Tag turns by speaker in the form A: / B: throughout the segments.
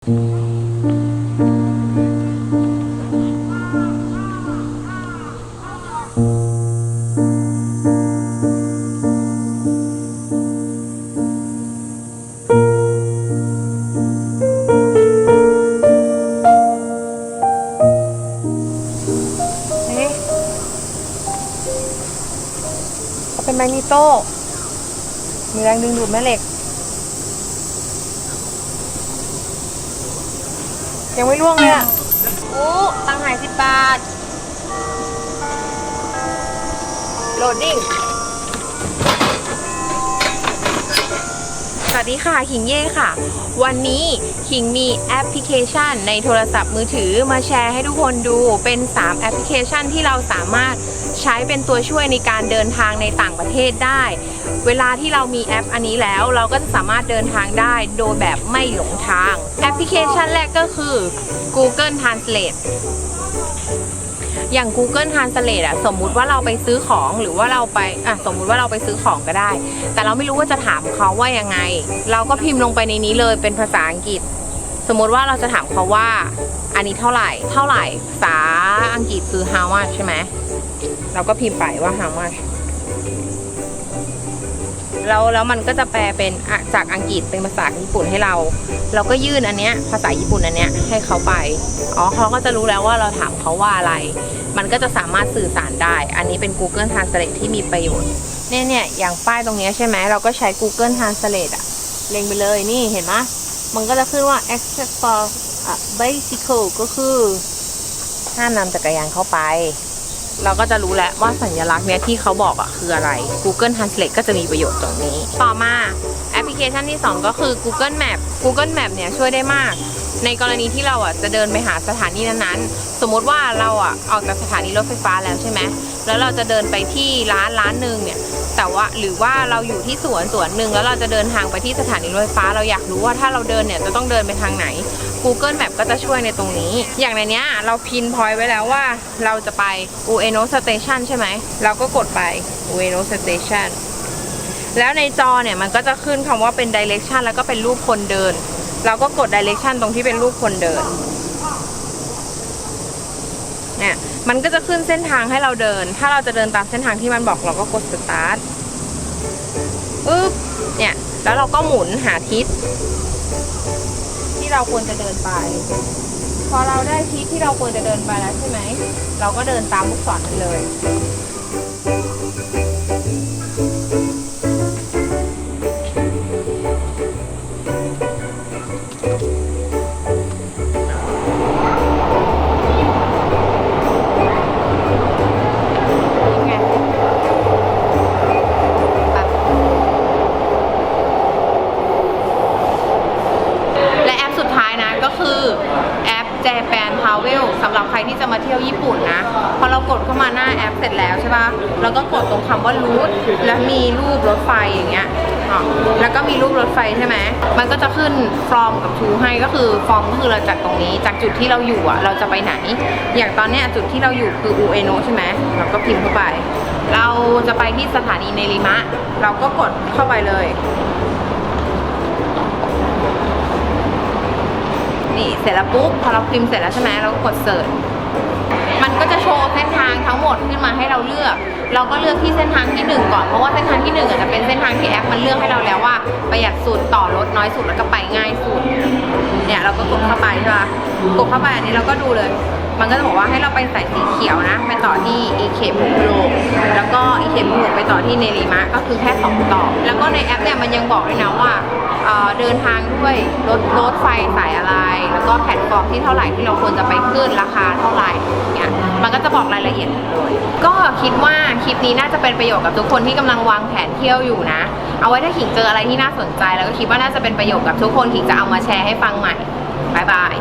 A: นี่เขาเป็นไมนิโต้มีแรงดึงดูดแม่เหล็ก ยังไม่ล่วงเลยอะโอ้ตังหายสิบบาท โหลดดิ้ง สวัสดีค่ะขิงเย่ค่ะ วันนี้ขิงมีแอปพลิเคชันในโทรศัพท์มือถือมาแชร์ให้ทุกคนดูเป็น 3 แอปพลิเคชันที่เราสามารถใช้เป็นตัวช่วยในการเดินทางในต่างประเทศได้ เวลาที่เรามีแอปอันนี้แล้วเราก็จะสามารถเดินทางได้โดยแบบไม่หลงทาง แอปพลิเคชันแรกก็คือ Google Translate อย่าง Google Translate อะสมมุติว่าเราไปซื้อของหรือว่าเราไปอะสมมุติว่าเราไปซื้อของก็ได้ แต่เราไม่รู้ว่าจะถามเขาว่ายังไง เราก็พิมพ์ลงไปในนี้เลยเป็นภาษาอังกฤษ สมมุติว่าเราจะถามเขาว่า อันนี้เท่าไหร่ เท่าไหร่ภาษาอังกฤษคือ how much ใช่ไหมเราก็พิมพ์ไปว่า how much แล้วแล้วมันก็จะแปลเป็นจากอังกฤษเป็นภาษาญี่ปุ่นให้เรา เราก็ยื่นอันเนี้ยภาษาญี่ปุ่นอันเนี้ยให้เขาไปอ๋อเขาก็จะรู้แล้วว่าเราถามเขาว่าอะไร มันก็จะสามารถสื่อสารได้ อันนี้เป็น Google Translate ที่มีประโยชน์เนี่ยเนี่ยอย่างป้ายตรงนี้ใช่ไหมเราก็ใช้ Google Translate อะเล็งไปเลยนี่เห็นไหมมันก็จะขึ้นว่า access for อะ bicycle ก็คือห้ามนำจักรยานเข้าไป เราก็จะรู้แล้วว่าสัญลักษณ์เนี้ยที่เขาบอกอะคืออะไร Google Translate ก็จะมีประโยชน์ตรงนี้ ต่อมาแอปพลิเคชันที่ 2 ก็คือ Google Map Google Map เนี่ยช่วยได้มาก ในกรณีที่เราอะจะเดินไปหาสถานีนั้นๆ สมมติว่าเราอะออกจากสถานีรถไฟฟ้าแล้วใช่ไหมแล้วเราจะเดินไปที่ร้านร้านหนึ่งเนี่ยแต่ว่าหรือว่าเราอยู่ที่สวนสวนหนึ่งแล้วเราจะเดินทางไปที่สถานีรถไฟฟ้าเราอยากรู้ว่าถ้าเราเดินเนี่ยจะต้องเดินไปทางไหน Google Map ก็จะช่วยในตรงนี้ อย่างในเนี้ยเราพินพอยไว้แล้วว่าเราจะไป Ueno Station ใช่ไหมเราก็กดไป Ueno Station แล้วในจอเนี่ยมันก็จะขึ้นคำว่าเป็น direction แล้วก็เป็นรูปคนเดิน เราก็กด direction ตรงที่เป็นรูปคนเดิน เนี่ยมันก็จะขึ้นเส้นทางให้เราเดิน ถ้าเราจะเดินตามเส้นทางที่มันบอกเราก็กดสตาร์ทปึ๊บเนี่ยแล้วเราก็หมุนหาทิศ ที่เราควรจะเดินไป พอเราได้ทิศที่เราควรจะเดินไปแล้วใช่ไหม เราก็เดินตามลูกศรนั้นเลย สำหรับใครที่จะมาเที่ยวญี่ปุ่นนะ พอเรากดเข้ามาหน้าแอปเสร็จแล้วใช่ปะเราก็กดตรงคำว่า route แล้วมีรูปรถไฟอย่างเงี้ยอ๋อแล้วก็มีรูปรถไฟใช่ไหมมันก็จะขึ้น from กับ to ให้ก็คือ from ก็คือเราจากตรงนี้ จากจุดที่เราอยู่อะเราจะไปไหน อย่างตอนเนี้ยจุดที่เราอยู่คือ Ueno ใช่ไหมเราก็พิมพ์เข้าไป เราจะไปที่สถานีเนริมะ เราก็กดเข้าไปเลย เสร็จแล้วปุ๊บพอเราพิมพ์เสร็จแล้วใช่ไหมเรากดเสิร์ชมันก็จะโชว์เส้นทางทั้งหมดขึ้นมาให้เราเลือก เราก็เลือกที่เส้นทางที่หนึ่งก่อน เพราะว่าเส้นทางที่หนึ่งอาจจะเป็นเส้นทางที่แอปมันเลือกให้เราแล้วว่าประหยัดสุดต่อรถน้อยสุดแล้วก็ไปง่ายสุด เนี่ยเราก็กดเข้าไปใช่ปะกดเข้าไปอันนี้เราก็ดูเลย มันก็จะบอกว่าให้เราไปสายสีเขียวนะ ไปต่อที่อีเคบุโรแล้วก็อีเคบุโรไปต่อที่เนริมะก็คือแค่สองต่อ แล้วก็ในแอปเนี่ยมันยังบอกด้วยนะว่า เดินทางด้วยรถรถไฟสายอะไร แล้วก็แพลตฟอร์มที่เท่าไหร่ที่เราควรจะไปขึ้นราคาเท่าไหร่อย่างเงี้ยมันก็จะบอกรายละเอียดเลย ก็คิดว่าคลิปนี้น่าจะเป็นประโยชน์กับทุกคนที่กำลังวางแผนเที่ยวอยู่นะ เอาไว้ถ้าขิงเจออะไรที่น่าสนใจ แล้วก็คิดว่าน่าจะเป็นประโยชน์กับทุกคนขิงจะเอามาแชร์ให้ฟังใหม่บายบาย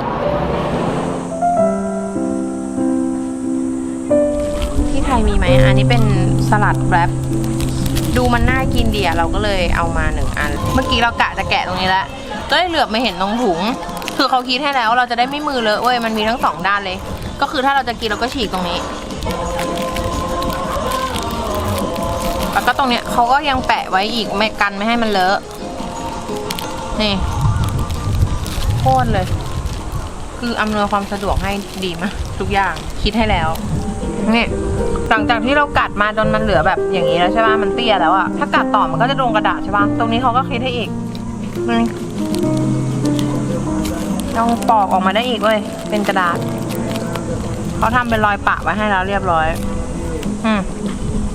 A: ที่ไทยมีไหมอันนี้เป็นสลัดแรป ดูมันน่ากินดีอะเราก็เลยเอามาหนึ่งอัน เมื่อกี้เรากะจะแกะตรงนี้แล้วก็เลยเหลือบมาเห็นตรงถุง คือเขาคิดให้แล้วเราจะได้ไม่มือเลอะเว้ยมันมีทั้งสองด้านเลย ก็คือถ้าเราจะกินเราก็ฉีกตรงนี้แล้วก็ตรงเนี้ยเขาก็ยังแปะไว้อีกไม่กันไม่ให้มันเลอะนี่โคตรเลย คืออำนวยความสะดวกให้ดีมากทุกอย่างคิดให้แล้ว นี่หลังจากที่เรากัดมาจนมันเหลือแบบอย่างนี้แล้วใช่ป่ะมันเตี้ยแล้วอะถ้ากัดต่อมันก็จะโดนกระดาษใช่ป่ะตรงนี้เขาก็คิดให้อีกต้องปอกออกมาได้อีกเว้ยเป็นกระดาษเขาทำเป็นรอยปะไว้ให้แล้วเรียบร้อย อืม